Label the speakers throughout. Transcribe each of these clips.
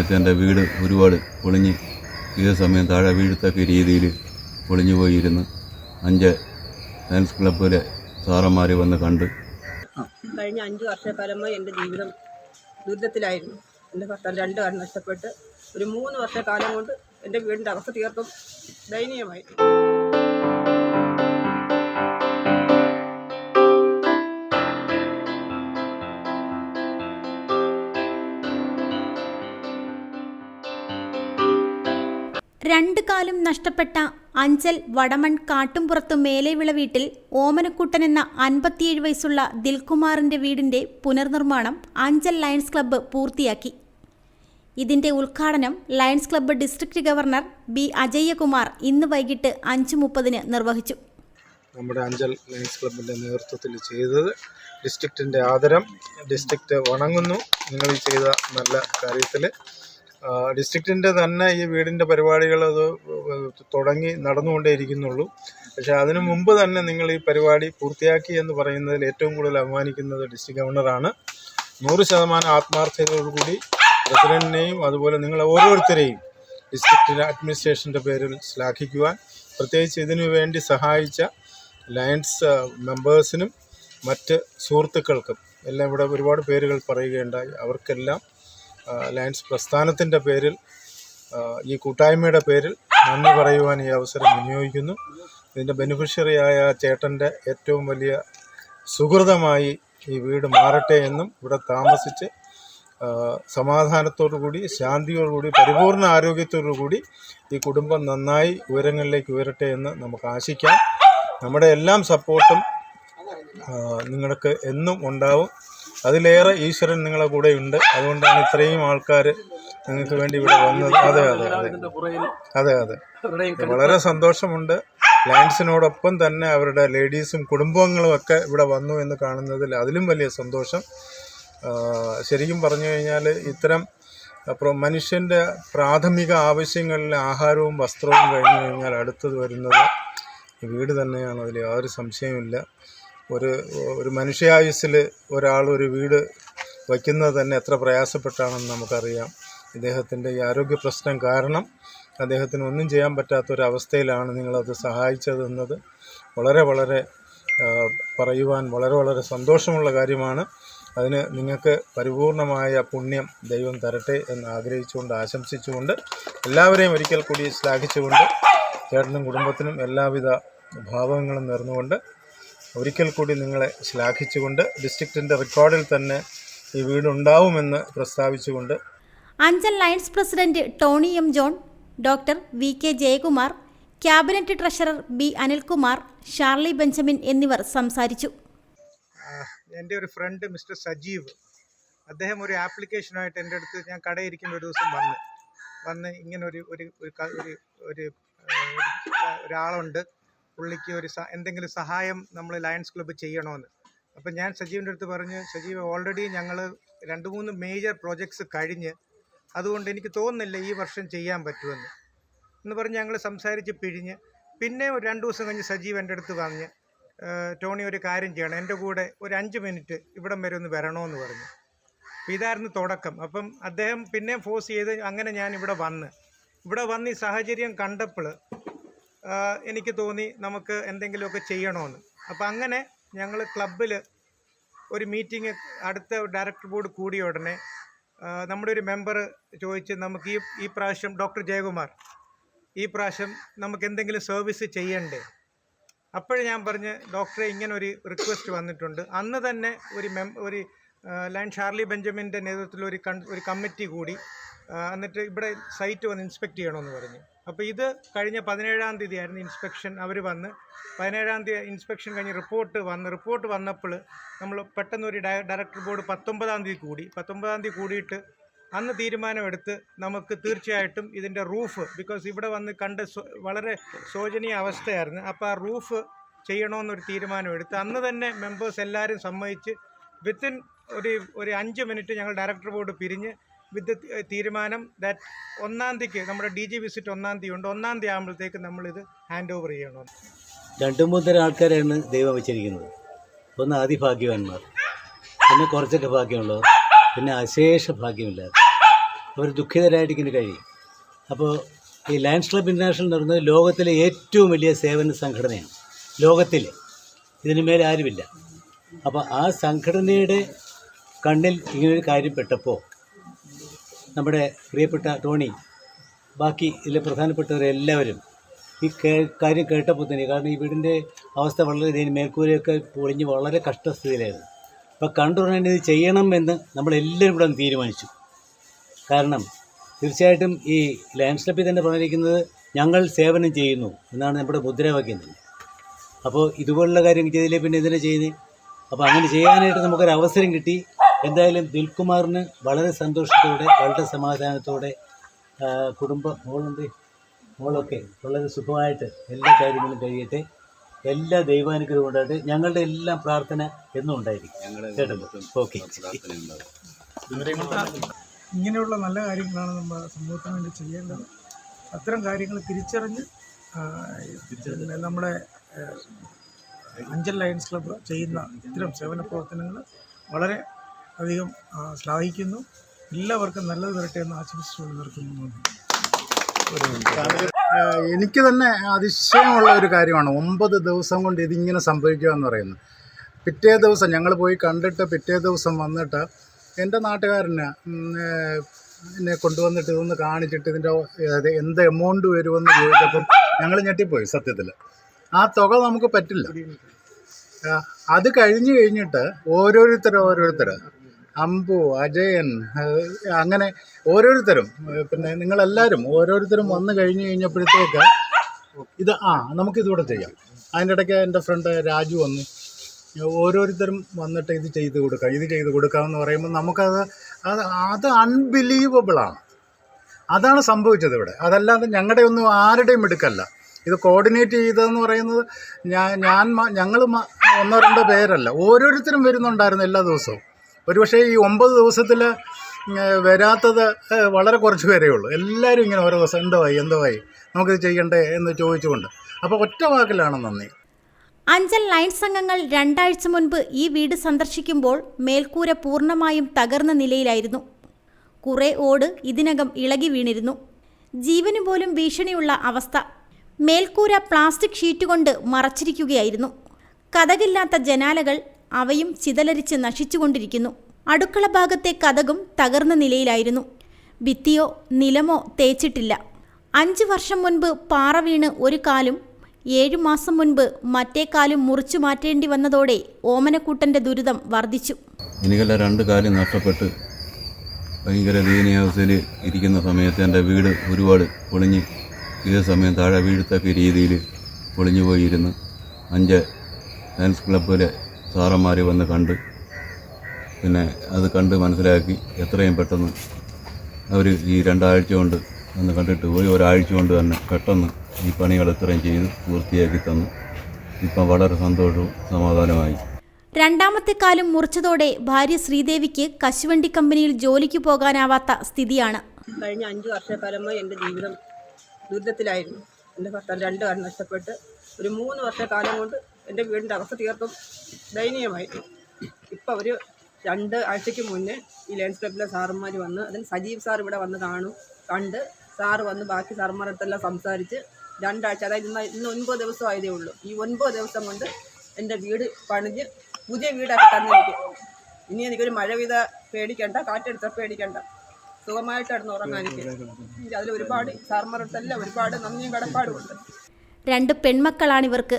Speaker 1: സമയത്ത് എന്റെ വീട് ഒരുപാട് പൊളിഞ്ഞ് ഏത് സമയം താഴെ വീഴത്തക്ക രീതിയിൽ പൊളിഞ്ഞു പോയിരുന്നു അഞ്ച് സയൻസ് ക്ലബ്ബിലെ സാറന്മാർ വന്ന് കണ്ട്.
Speaker 2: കഴിഞ്ഞ അഞ്ച് വർഷക്കാലമായി എന്റെ ജീവിതം ദുരിതത്തിലായിരുന്നു. എന്റെ ഭർത്താവ് രണ്ട് കാലം നഷ്ടപ്പെട്ട് ഒരു മൂന്ന് വർഷക്കാലം കൊണ്ട് എന്റെ വീടിന്റെ അവസ്ഥ തീർത്തും ദയനീയമായി.
Speaker 3: രണ്ട് കാലും നഷ്ടപ്പെട്ട അഞ്ചൽ വടമൺ കാട്ടുംപുറത്തു മേലെവിള വീട്ടിൽ ഓമനക്കുട്ടൻ എന്ന അൻപത്തിയേഴ് വയസ്സുള്ള ദിൽകുമാറിന്റെ വീടിന്റെ പുനർനിർമ്മാണം അഞ്ചൽ ലയൺസ് ക്ലബ്ബ് പൂർത്തിയാക്കി. ഇതിന്റെ ഉദ്ഘാടനം Lions club district governor B Ajayakumar ഇന്ന് വൈകിട്ട് അഞ്ച് മുപ്പതിന് നിർവഹിച്ചു.
Speaker 4: നമ്മുടെ അഞ്ചൽ ലയൺസ് ക്ലബിന്റെ നേതൃത്വത്തിൽ ചെയ്തത് ഡിസ്ട്രിക്റ്റിന്റെ ആദരം ഡിസ്ട്രിക്റ്റ് വണങ്ങുന്നു. നിങ്ങൾ ചെയ്ത നല്ല കാര്യത്തിൽ ഡിസ്ട്രിക്റ്റിന്റെ തന്നെ ഈ വീടിന്റെ പരിപാടികൾ അത് തുടങ്ങി നടന്നുകൊണ്ടേയിരിക്കുന്നുള്ളൂ. പക്ഷേ അതിനു മുമ്പ് തന്നെ നിങ്ങൾ ഈ പരിപാടി പൂർത്തിയാക്കി എന്ന് പറയുന്നതിൽ ഏറ്റവും കൂടുതൽ അഭിമാനിക്കുന്നത് ഡിസ്ട്രിക്ട് ഗവർണറാണ് നൂറ് ശതമാനം ആത്മാർത്ഥതയോടുകൂടി പ്രസിഡന്റിനെയും അതുപോലെ നിങ്ങൾ ഓരോരുത്തരെയും ഡിസ്ട്രിക്റ്റ് അഡ്മിനിസ്ട്രേഷന്റെ പേരിൽ ശ്ലാഘിക്കുവാൻ പ്രത്യേകിച്ച് ഇതിനു വേണ്ടി സഹായിച്ച ലയൺസ് മെമ്പേഴ്സിനും മറ്റ് സുഹൃത്തുക്കൾക്കും എല്ലാം ഇവിടെ ഒരുപാട് പേരുകൾ പറയുകയുണ്ടായി. അവർക്കെല്ലാം ലയൺസ് പ്രസ്ഥാനത്തിന്റെ പേരിൽ ഈ കൂട്ടായ്മയുടെ പേരിൽ നന്ദി പറയുവാൻ ഈ അവസരം വിനിയോഗിക്കുന്നു. ഇതിന്റെ ബെനിഫിഷ്യറിയായ ചേട്ടന്റെ ഏറ്റവും വലിയ സുഹൃതമായി ഈ വീട് മാറട്ടെ എന്നും ഇവിടെ താമസിച്ച് സമാധാനത്തോടുകൂടി ശാന്തിയോടുകൂടി പരിപൂർണ ആരോഗ്യത്തോടുകൂടി ഈ കുടുംബം നന്നായി ഉയരങ്ങളിലേക്ക് ഉയരട്ടെ എന്ന് നമുക്ക് ആശിക്കാം. നമ്മുടെ എല്ലാം സപ്പോർട്ടും നിങ്ങൾക്ക് എന്നും ഉണ്ടാവും. അതിലേറെ ഈശ്വരൻ നിങ്ങളെ കൂടെ ഉണ്ട് അതുകൊണ്ടാണ് ഇത്രയും ആൾക്കാർ നിങ്ങൾക്ക് വേണ്ടി ഇവിടെ വന്നത്. അതെ അതെ അതെ. അതെ അതെ. വളരെ സന്തോഷമുണ്ട്. ലയൺസിനോടൊപ്പം തന്നെ അവരുടെ ലേഡീസും കുടുംബങ്ങളും ഒക്കെ ഇവിടെ വന്നു എന്ന് കാണുന്നതിൽ അതിലും വലിയ സന്തോഷം. ശരിക്കും പറഞ്ഞു കഴിഞ്ഞാൽ ഇത്തരം അപ്പോൾ മനുഷ്യന്റെ പ്രാഥമിക ആവശ്യങ്ങളിൽ ആഹാരവും വസ്ത്രവും കഴിഞ്ഞു കഴിഞ്ഞാൽ അടുത്തത് വരുന്നത് വീട് തന്നെയാണ്. അതിൽ യാതൊരു സംശയമില്ല ഒരു ഒരു മനുഷ്യായുസ്സിൽ ഒരാൾ ഒരു വീട് വയ്ക്കുന്നത് തന്നെ എത്ര പ്രയാസപ്പെട്ടാണെന്ന് നമുക്കറിയാം. ഇദ്ദേഹത്തിന്റെ ഈ ആരോഗ്യ പ്രശ്നം കാരണം അദ്ദേഹത്തിന് ഒന്നും ചെയ്യാൻ പറ്റാത്തൊരവസ്ഥയിലാണ് നിങ്ങളത് സഹായിച്ചതെന്നത്. വളരെ വളരെ പറയുവാൻ വളരെ വളരെ സന്തോഷമുള്ള കാര്യമാണ്. അതിന് നിങ്ങൾക്ക് പരിപൂർണമായ പുണ്യം ദൈവം തരട്ടെ എന്ന് ആഗ്രഹിച്ചുകൊണ്ട് ആശംസിച്ചുകൊണ്ട് എല്ലാവരെയും ഒരിക്കൽ കൂടി ശ്ലാഘിച്ചുകൊണ്ട് ചേട്ടനും കുടുംബത്തിനും എല്ലാവിധ ഭാവങ്ങളും നേർന്നുകൊണ്ട് ഒരിക്കൽ കൂടി നിങ്ങളെ ശ്ലാഘിച്ചുകൊണ്ട് ഡിസ്ട്രിക്റ്റിന്റെ റെക്കോർഡിൽ തന്നെ ഈ വീടുണ്ടാവുമെന്ന് പ്രസ്താവിച്ചുകൊണ്ട്
Speaker 3: Anchal Lions president Tony M John doctor V K Jayakumar cabinet treasurer B Anilkumar Sharly Benjamin എന്നിവർ സംസാരിച്ചു.
Speaker 4: എന്റെ ഒരു ഫ്രണ്ട് മിസ്റ്റർ സജീവ് അദ്ദേഹം ഒരു ആപ്ലിക്കേഷനായിട്ട് എന്റെ അടുത്ത് ഞാൻ കടയിരിക്കുന്ന ഒരു ദിവസം വന്ന് വന്ന് ഇങ്ങനെ ഒരു ഒരു ഒരു ഒരാളുണ്ട്. പുള്ളിക്ക് ഒരു എന്തെങ്കിലും സഹായം നമ്മൾ ലയൺസ് ക്ലബ്ബ് ചെയ്യണമെന്ന് അപ്പം ഞാൻ സജീവിന്റെ അടുത്ത് പറഞ്ഞ് സജീവ് ഓൾറെഡി ഞങ്ങൾ രണ്ട് മൂന്ന് മേജർ പ്രോജക്ട്സ് കഴിഞ്ഞ് അതുകൊണ്ട് എനിക്ക് തോന്നുന്നില്ല ഈ വർഷം ചെയ്യാൻ പറ്റുമെന്ന്. എന്ന് പറഞ്ഞ് ഞങ്ങൾ സംസാരിച്ച് പിഴിഞ്ഞ് പിന്നെ ഒരു രണ്ട് ദിവസം കഴിഞ്ഞ് സജീവ് എന്റെ അടുത്ത് പറഞ്ഞ് ടോണി ഒരു കാര്യം ചെയ്യണം എന്റെ കൂടെ ഒരു അഞ്ച് മിനിറ്റ് ഇവിടം വരെ ഒന്ന് വരണമെന്ന് പറഞ്ഞു. അപ്പോൾ ഇതായിരുന്നു തുടക്കം. അപ്പം അദ്ദേഹം പിന്നെയും ഫോഴ്സ് ചെയ്ത് അങ്ങനെ ഞാൻ ഇവിടെ വന്ന്. ഇവിടെ വന്ന് ഈ സാഹചര്യം കണ്ടപ്പോൾ എനിക്ക് തോന്നി നമുക്ക് എന്തെങ്കിലുമൊക്കെ ചെയ്യണമെന്ന് അപ്പോൾ അങ്ങനെ ഞങ്ങൾ ക്ലബിൽ ഒരു മീറ്റിംഗ് അടുത്ത ഡയറക്ടർ ബോർഡ് കൂടിയ ഉടനെ നമ്മുടെ ഒരു മെമ്പർ ചോദിച്ച് നമുക്ക് ഈ ഈ പ്രാവശ്യം ഡോക്ടർ ജയകുമാർ ഈ പ്രാവശ്യം നമുക്ക് എന്തെങ്കിലും സർവീസ് ചെയ്യണ്ടേ? അപ്പോഴേ ഞാൻ പറഞ്ഞ് ഡോക്ടറെ ഇങ്ങനെ ഒരു റിക്വസ്റ്റ് വന്നിട്ടുണ്ട്. അന്ന് തന്നെ ഒരു മെം ഒരു ലൈൻ ഷാർലി ബെഞ്ചമിന്റെ നേതൃത്വത്തിൽ ഒരു കൺ ഒരു കമ്മിറ്റി കൂടി എന്നിട്ട് ഇവിടെ സൈറ്റ് വന്ന് ഇൻസ്പെക്ട് ചെയ്യണമെന്ന് പറഞ്ഞു. അപ്പോൾ ഇത് കഴിഞ്ഞ പതിനേഴാം തീയതി ആയിരുന്നു ഇൻസ്പെക്ഷൻ. അവർ വന്ന് പതിനേഴാം തീയതി ഇൻസ്പെക്ഷൻ കഴിഞ്ഞ് റിപ്പോർട്ട് വന്ന് റിപ്പോർട്ട് വന്നപ്പോൾ നമ്മൾ പെട്ടെന്ന് ഒരു ഡയ- ഡയറക്ടർ ബോർഡ് പത്തൊമ്പതാം തീയതി കൂടി. പത്തൊമ്പതാം തീയതി കൂടിയിട്ട് അന്ന് തീരുമാനമെടുത്ത് നമുക്ക് തീർച്ചയായിട്ടും ഇതിന്റെ റൂഫ് ബിക്കോസ് ഇവിടെ വന്ന് കണ്ട് വളരെ ശോചനീയ അവസ്ഥയായിരുന്നു. അപ്പോൾ ആ റൂഫ് ചെയ്യണമെന്നൊരു തീരുമാനമെടുത്ത് അന്ന് തന്നെ മെമ്പേഴ്സ് എല്ലാവരും സമ്മതിച്ച് വിത്തിൻ ഒരു ഒരു അഞ്ച് മിനിറ്റ് ഞങ്ങൾ ഡയറക്ടർ ബോർഡ് പിരിഞ്ഞ് വിത്ത് തീരുമാനം ദാറ്റ് ഒന്നാം തീയതിക്ക് നമ്മുടെ ഡി ജി വിസിറ്റ് ഒന്നാം തീയതി ഉണ്ട്. ഒന്നാം തീയതി ആകുമ്പോഴത്തേക്ക് നമ്മളിത് ഹാൻഡ് ഓവർ ചെയ്യണം.
Speaker 5: രണ്ടു മൂന്നര ആൾക്കാരെയാണ് ദൈവം വെച്ചിരിക്കുന്നത്. ഒന്ന് അതിഭാഗ്യവാന്മാർ പിന്നെ കുറച്ചൊക്കെ ഭാഗ്യമുള്ളവർ പിന്നെ അശേഷ ഭാഗ്യമില്ലാത്ത അവർ ദുഃഖിതരായിട്ട് ഇങ്ങനെ കഴിയും. അപ്പോൾ ഈ ലയൺസ് ക്ലബ് ഇന്റർനാഷണൽ എന്ന് പറയുന്നത് ലോകത്തിലെ ഏറ്റവും വലിയ സേവന സംഘടനയാണ്. ലോകത്തിൽ ഇതിന് മേലെ ആരുമില്ല. അപ്പോൾ ആ സംഘടനയുടെ കണ്ണിൽ ഇങ്ങനൊരു കാര്യം പെട്ടപ്പോൾ നമ്മുടെ പ്രിയപ്പെട്ട ടോണി ബാക്കി ഇതിലെ പ്രധാനപ്പെട്ടവരെല്ലാവരും ഈ കേ കാര്യം കേട്ടപ്പോൾ തന്നെ കാരണം ഈ വീടിന്റെ അവസ്ഥ വളരെ ഇതിന് മേൽക്കൂരയൊക്കെ പൊളിഞ്ഞ് വളരെ കഷ്ടസ്ഥിതിയിലായിരുന്നു. അപ്പോൾ കണ്ടുടനെ ഇത് ചെയ്യണം എന്ന് നമ്മളെല്ലാവരും കൂടെ തീരുമാനിച്ചു. കാരണം തീർച്ചയായിട്ടും ഈ ലാൻഡ് സ്ലപ്പിൽ തന്നെ പറഞ്ഞിരിക്കുന്നത് ഞങ്ങൾ സേവനം ചെയ്യുന്നു എന്നാണ് നമ്മുടെ മുദ്രാവാക്യം തന്നെ. അപ്പോൾ ഇതുപോലുള്ള കാര്യം ചെയ്തില്ലേ പിന്നെ ഇതിനെ ചെയ്യുന്നത് അപ്പോൾ അങ്ങനെ ചെയ്യാനായിട്ട് നമുക്കൊരു അവസരം കിട്ടി. എന്തായാലും ദിൽകുമാറിന് വളരെ സന്തോഷത്തോടെ വളരെ സമാധാനത്തോടെ കുടുംബം മോളുണ്ട് മോളൊക്കെ വളരെ സുഖമായിട്ട് എല്ലാ കാര്യങ്ങളും കഴിയട്ടെ. എല്ലാ ദൈവാനുഗ്രഹവും ഉണ്ടായിട്ട് ഞങ്ങളുടെ എല്ലാം പ്രാർത്ഥന എന്നും ഉണ്ടായിരിക്കും. ഓക്കെ.
Speaker 6: ഇങ്ങനെയുള്ള നല്ല കാര്യങ്ങളാണ് നമ്മൾ സമൂഹത്തിന് വേണ്ടി ചെയ്യേണ്ടത്. അത്തരം കാര്യങ്ങൾ തിരിച്ചറിഞ്ഞ് നമ്മുടെ അഞ്ചൽ ലയൺസ് ക്ലബ്ബ് ചെയ്യുന്ന ഇത്തരം സേവന പ്രവർത്തനങ്ങൾ വളരെ അധികം ശ്ലാഘിക്കുന്നു. എല്ലാവർക്കും നല്ലത് വരട്ടെ എന്ന് ആശംസിച്ചുകൊണ്ട് നിർത്തുന്നു.
Speaker 7: എനിക്ക് തന്നെ അതിശയമുള്ള ഒരു കാര്യമാണ്. ഒമ്പത് ദിവസം കൊണ്ട് ഇതിങ്ങനെ സംഭവിക്കുക എന്ന് പറയുന്നത്. പിറ്റേ ദിവസം ഞങ്ങൾ പോയി കണ്ടിട്ട് പിറ്റേ ദിവസം വന്നിട്ട് എന്റെ നാട്ടുകാരന് എന്നെ കൊണ്ടുവന്നിട്ട് ഇതൊന്ന് കാണിച്ചിട്ട് ഇതിന്റെ എന്ത് എമൗണ്ട് വരുമെന്ന് ചോദിച്ചപ്പം ഞങ്ങൾ ഞെട്ടിപ്പോയി സത്യത്തിൽ ആ തുക നമുക്ക് പറ്റില്ല. അത് കഴിഞ്ഞ് കഴിഞ്ഞിട്ട് ഓരോരുത്തർ ഓരോരുത്തർ അമ്പു അജയൻ അങ്ങനെ ഓരോരുത്തരും. പിന്നെ നിങ്ങളെല്ലാവരും ഓരോരുത്തരും വന്നു കഴിഞ്ഞു കഴിഞ്ഞപ്പോഴത്തേക്ക് ഇത് ആ നമുക്കിതിവിടെ ചെയ്യാം. അതിന്റെ ഇടയ്ക്ക് എന്റെ ഫ്രണ്ട് രാജു വന്നു ഓരോരുത്തരും വന്നിട്ട് ഇത് ചെയ്ത് കൊടുക്കാം ഇത് ചെയ്ത് കൊടുക്കാമെന്ന് പറയുമ്പോൾ നമുക്കത് അത് അത് അൺബിലീവബിളാണ് അതാണ് സംഭവിച്ചത് ഇവിടെ. അതല്ലാതെ ഞങ്ങളുടെ ഒന്നും ആരുടെയും എടുക്കല്ല ഇത് കോർഡിനേറ്റ് ചെയ്തതെന്ന് പറയുന്നത് ഞാൻ ഞാൻ ഞങ്ങൾ ഒന്നോ രണ്ടോ പേരല്ല. ഓരോരുത്തരും വരുന്നുണ്ടായിരുന്നു എല്ലാ ദിവസവും. ഒരുപക്ഷേ ഈ ഒമ്പത് ദിവസത്തിൽ വരാത്തത് വളരെ കുറച്ച് പേരേ ഉള്ളൂ. എല്ലാവരും ഇങ്ങനെ ഓരോ ദിവസം എന്തോ ആയി എന്തോ ആയി നമുക്കിത് ചെയ്യണ്ടേ എന്ന് ചോദിച്ചുകൊണ്ട്. അപ്പോൾ ഒറ്റ വാക്കിലാണ് നന്ദി.
Speaker 3: അഞ്ചൽ ലയൺസ് അംഗങ്ങൾ രണ്ടാഴ്ച മുൻപ് ഈ വീട് സന്ദർശിക്കുമ്പോൾ മേൽക്കൂര പൂർണമായും തകർന്ന നിലയിലായിരുന്നു. കുറെ ഓട് ഇതിനകം ഇളകി വീണിരുന്നു. ജീവന് പോലും ഭീഷണിയുള്ള അവസ്ഥ. മേൽക്കൂര പ്ലാസ്റ്റിക് ഷീറ്റ് കൊണ്ട് മറച്ചിരിക്കുകയായിരുന്നു. കഥകില്ലാത്ത ജനാലകൾ അവയും ചിതലരിച്ച് നശിച്ചുകൊണ്ടിരിക്കുന്നു. അടുക്കള ഭാഗത്തെ കഥകും തകർന്ന നിലയിലായിരുന്നു. ഭിത്തിയോ നിലമോ തേച്ചിട്ടില്ല. അഞ്ച് വർഷം മുൻപ് പാറ വീണ് ഒരു കാലും ഏഴു മാസം മുൻപ് മറ്റേ കാലും മുറിച്ചു മാറ്റേണ്ടി വന്നതോടെ ഓമനക്കൂട്ടന്റെ ദുരിതം വർദ്ധിച്ചു.
Speaker 1: രണ്ട് കാലം നഷ്ടപ്പെട്ട് ഭയങ്കര ദീനീയാവസ്ഥയിൽ ഇരിക്കുന്ന സമയത്ത് എന്റെ വീട് ഒരുപാട് പൊളിഞ്ഞ് ഇതേ സമയം താഴെ വീഴത്തക്ക രീതിയിൽ പൊളിഞ്ഞു പോയിരുന്നു അഞ്ച് ഡാൻസ് ക്ലബ്ബിലെ സാറന്മാർ വന്ന് കണ്ട് പിന്നെ അത് കണ്ട് മനസ്സിലാക്കി എത്രയും പെട്ടെന്ന് അവർ ഈ രണ്ടാഴ്ച കൊണ്ട് വന്ന് കണ്ടിട്ട് പോയി ഒരാഴ്ച കൊണ്ട് തന്നെ പെട്ടെന്ന് ഈ പണികൾ എത്രയും ചെയ്ത് പൂർത്തിയാക്കി തന്നു. ഇപ്പം വളരെ സന്തോഷവും സമാധാനമായി.
Speaker 3: രണ്ടാമത്തെ കാലം മുറിച്ചതോടെ ഭാര്യ ശ്രീദേവിക്ക് കശുവണ്ടി കമ്പനിയിൽ ജോലിക്ക് പോകാനാവാത്ത സ്ഥിതിയാണ്.
Speaker 2: കഴിഞ്ഞ അഞ്ച് വർഷക്കാലമായി എന്റെ ജീവിതം ദുരിതത്തിലായിരുന്നു. എന്റെ ഭർത്താവ് രണ്ട് കാലം നഷ്ടപ്പെട്ട് ഒരു മൂന്ന് വർഷക്കാലം കൊണ്ട് എന്റെ വീടിന്റെ അവസ്ഥ തീർത്തും ദയനീയമായിരുന്നു ഇപ്പോൾ ഒരു രണ്ട് ആഴ്ചയ്ക്ക് മുന്നേ ഈ ലയൺസ് ക്ലബിലെ സാറന്മാർ വന്ന് അതിന് സജീവ് സാർ ഇവിടെ വന്ന് കാണും കണ്ട് സാറ് വന്ന് ബാക്കി സാറന്മാരുടെ അടുത്തെല്ലാം സംസാരിച്ച് രണ്ടാഴ്ച അതായത് ഇന്ന് ഇന്ന് ഒൻപത് ദിവസം ആയതേ ഉള്ളൂ. ഈ ഒൻപത് ദിവസം കൊണ്ട് എന്റെ വീട് പണിഞ്ഞ് പുതിയ വീടാക്കി തന്നിരിക്കും. ഇനി എനിക്കൊരു മഴ പെയ്ത പേടിക്കണ്ട കാറ്റെടുത്ത പേടിക്കണ്ട. സുഖമായിട്ടായിരുന്നു ഉറങ്ങാൻ എനിക്ക് അതിൽ ഒരുപാട് സാർമാരടുത്തെല്ലാം ഒരുപാട് നന്ദിയും കടപ്പാടുമുണ്ട്
Speaker 3: രണ്ട് പെൺമക്കളാണിവർക്ക്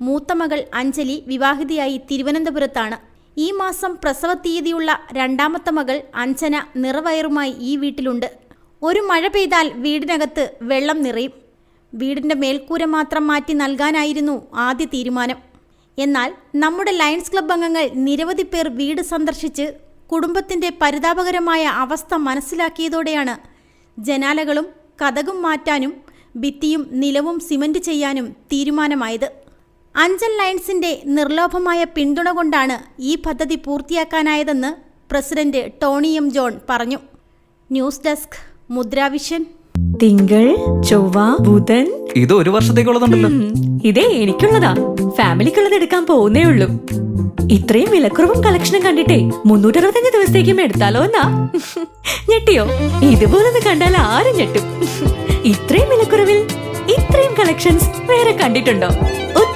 Speaker 3: മൂത്ത മകൾ അഞ്ജലി വിവാഹിതയായി തിരുവനന്തപുരത്താണ്. ഈ മാസം പ്രസവ തീയതിയുള്ള രണ്ടാമത്തെ മകൾ അഞ്ജന നിറവയറുമായി ഈ വീട്ടിലുണ്ട്. ഒരു മഴ പെയ്താൽ വീടിനകത്ത് വെള്ളം നിറയും. വീടിന്റെ മേൽക്കൂര മാത്രം മാറ്റി നൽകാനായിരുന്നു ആദ്യ തീരുമാനം. എന്നാൽ നമ്മുടെ ലയൺസ് ക്ലബ് അംഗങ്ങൾ നിരവധി പേർ വീട് സന്ദർശിച്ച് കുടുംബത്തിന്റെ പരിതാപകരമായ അവസ്ഥ മനസ്സിലാക്കിയതോടെയാണ് ജനാലകളും കഥകും മാറ്റാനും ഭിത്തിയും നിലവും സിമന്റ് ചെയ്യാനും തീരുമാനമായത്. അഞ്ചൽ ലയൺസിന്റെ നിർലോഭമായ പിന്തുണ കൊണ്ടാണ് ഈ പദ്ധതി പൂർത്തിയാക്കാനായതെന്ന് പ്രസിഡന്റ് ടോണി എം ജോൺ പറഞ്ഞു. News desk Mudra Vision.
Speaker 8: തിങ്കൾ ചൊവ്വ ബുധൻ.
Speaker 9: ഇത് ഒരു വർഷത്തേക്കുള്ളതുണ്ടല്ലോ.
Speaker 8: ഇതേ എനിക്കുള്ളതാ. ഫാമിലിക്കുള്ളത് എടുക്കാൻ പോകുന്നേ ഉള്ളൂ. ഇത്രയും വിലക്കുറവും കളക്ഷനും കണ്ടിട്ടേ മുന്നൂറ്ററുപത്തഞ്ച് ദിവസത്തേക്കും എടുത്താലോ എന്നാ? ഞെട്ടിയോ? ഇതുപോലൊന്ന് കണ്ടാൽ ആരും ഞെട്ടും. ഇത്രയും വിലക്കുറവിൽ ഇത്രയും കളക്ഷൻസ് വേറെ കണ്ടിട്ടുണ്ടോ?